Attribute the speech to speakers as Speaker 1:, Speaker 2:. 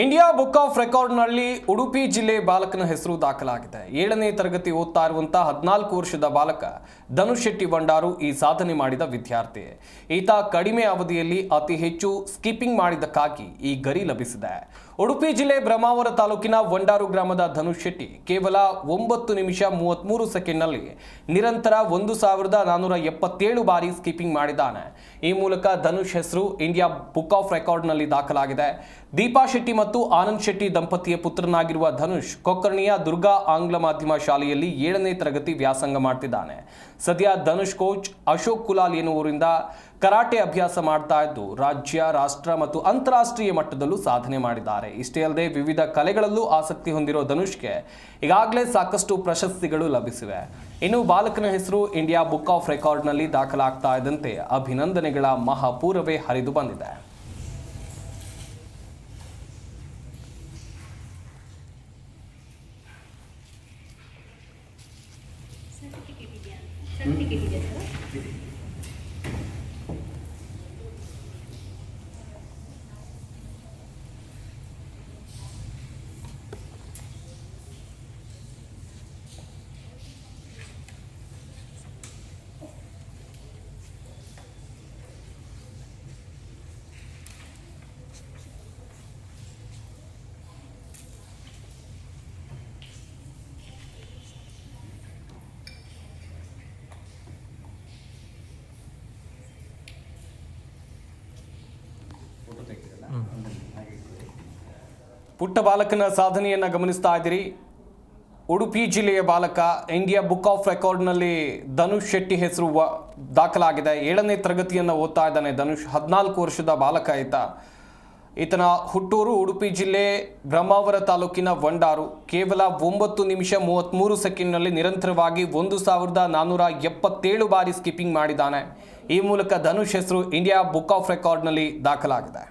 Speaker 1: India book of ರೆಕಾರ್ಡ್ನಲ್ಲಿ ಉಡುಪಿ ಜಿಲ್ಲೆ ಬಾಲಕನ ಹೆಸರು ದಾಖಲಾಗಿದೆ. ಏಳನೇ ತರಗತಿ ಓದ್ತಾ ಇರುವಂತಹ ಹದಿನಾಲ್ಕು ವರ್ಷದ ಬಾಲಕ ಧನುಷ್ ಶೆಟ್ಟಿ ಬಂಡಾರು ಈ ಸಾಧನೆ ಮಾಡಿದ ವಿದ್ಯಾರ್ಥಿ. ಈತ ಕಡಿಮೆ ಅವಧಿಯಲ್ಲಿ ಅತಿ ಹೆಚ್ಚು ಸ್ಕಿಪ್ಪಿಂಗ್ ಮಾಡಿದ್ದಕ್ಕಾಗಿ ಈ ಗರಿ ಲಭಿಸಿದೆ. ಉಡುಪಿ ಜಿಲ್ಲೆ ಬ್ರಹ್ಮಾವರ ತಾಲೂಕಿನ ವಂಡಾರು ಗ್ರಾಮದ ಧನುಷ್ ಶೆಟ್ಟಿ ಕೇವಲ ಒಂಬತ್ತು ನಿಮಿಷ ಮೂವತ್ತ್ಮೂರು ಸೆಕೆಂಡ್ನಲ್ಲಿ ನಿರಂತರ ಒಂದು ಸಾವಿರದ ನಾನ್ನೂರ ಎಪ್ಪತ್ತೇಳು ಬಾರಿ ಸ್ಕಿಪ್ಪಿಂಗ್ ಮಾಡಿದ್ದಾನೆ. ಈ ಮೂಲಕ ಧನುಷ್ ಹೆಸರು ಇಂಡಿಯಾ ಬುಕ್ ಆಫ್ ರೆಕಾರ್ಡ್ನಲ್ಲಿ ದಾಖಲಾಗಿದೆ. ದೀಪಾ ಶೆಟ್ಟಿ ಮತ್ತು ಆನಂದ್ ಶೆಟ್ಟಿ ದಂಪತಿಯ ಪುತ್ರನಾಗಿರುವ ಧನುಷ್ ಕೊಕ್ಕರ್ಣಿಯ ದುರ್ಗಾ ಆಂಗ್ಲ ಮಾಧ್ಯಮ ಶಾಲೆಯಲ್ಲಿ ಏಳನೇ ತರಗತಿ ವ್ಯಾಸಂಗ ಮಾಡ್ತಿದ್ದಾನೆ. ಸದ್ಯ ಧನುಷ್ ಕೋಚ್ ಅಶೋಕ್ ಕುಲಾಲ್ ಎನ್ನುವರಿಂದ ಕರಾಟೆ ಅಭ್ಯಾಸ ಮಾಡ್ತಾ ಇದ್ದು, ರಾಜ್ಯ, ರಾಷ್ಟ್ರ ಮತ್ತು ಅಂತಾರಾಷ್ಟ್ರೀಯ ಮಟ್ಟದಲ್ಲೂ ಸಾಧನೆ ಮಾಡಿದ್ದಾರೆ. ಇಷ್ಟೇ ಅಲ್ಲದೆ ವಿವಿಧ ಕಲೆಗಳಲ್ಲೂ ಆಸಕ್ತಿ ಹೊಂದಿರೋ ಧನುಷ್ಗೆ ಈಗಾಗಲೇ ಸಾಕಷ್ಟು ಪ್ರಶಸ್ತಿಗಳು ಲಭಿಸಿವೆ. ಇನ್ನು ಬಾಲಕನ ಹೆಸರು ಇಂಡಿಯಾ ಬುಕ್ ಆಫ್ ರೆಕಾರ್ಡ್ನಲ್ಲಿ ದಾಖಲಾಗ್ತಾ ಇದ್ದಂತೆ ಅಭಿನಂದನೆಗಳ ಮಹಾಪೂರವೇ ಹರಿದು ಬಂದಿದೆ.
Speaker 2: 설명드리기 위해서
Speaker 1: ಪುಟ್ಟ ಬಾಲಕನ ಸಾಧನೆಯನ್ನ ಗಮನಿಸ್ತಾ ಇದ್ದೀರಿ. ಉಡುಪಿ ಜಿಲ್ಲೆಯ ಬಾಲಕ ಇಂಡಿಯಾ ಬುಕ್ ಆಫ್ ರೆಕಾರ್ಡ್ನಲ್ಲಿ ಧನುಷ್ ಶೆಟ್ಟಿ ಹೆಸರು ದಾಖಲಾಗಿದೆ. ಏಳನೇ ತರಗತಿಯನ್ನು ಓದ್ತಾ ಇದ್ದಾನೆ ಧನುಷ್, ಹದಿನಾಲ್ಕು ವರ್ಷದ ಬಾಲಕ ಈತ. ಈತನ ಹುಟ್ಟೂರು ಉಡುಪಿ ಜಿಲ್ಲೆ ಬ್ರಹ್ಮಾವರ ತಾಲೂಕಿನ ವಂಡಾರು. ಕೇವಲ ಒಂಬತ್ತು ನಿಮಿಷ ಮೂವತ್ತ್ಮೂರು ಸೆಕೆಂಡ್ನಲ್ಲಿ ನಿರಂತರವಾಗಿ ಒಂದು ಸಾವಿರದ ನಾನ್ನೂರ ಎಪ್ಪತ್ತೇಳು ಬಾರಿ ಸ್ಕಿಪ್ಪಿಂಗ್ ಮಾಡಿದ್ದಾನೆ. ಈ ಮೂಲಕ ಧನುಷ್ ಹೆಸರು ಇಂಡಿಯಾ ಬುಕ್ ಆಫ್ ರೆಕಾರ್ಡ್ನಲ್ಲಿ ದಾಖಲಾಗಿದೆ.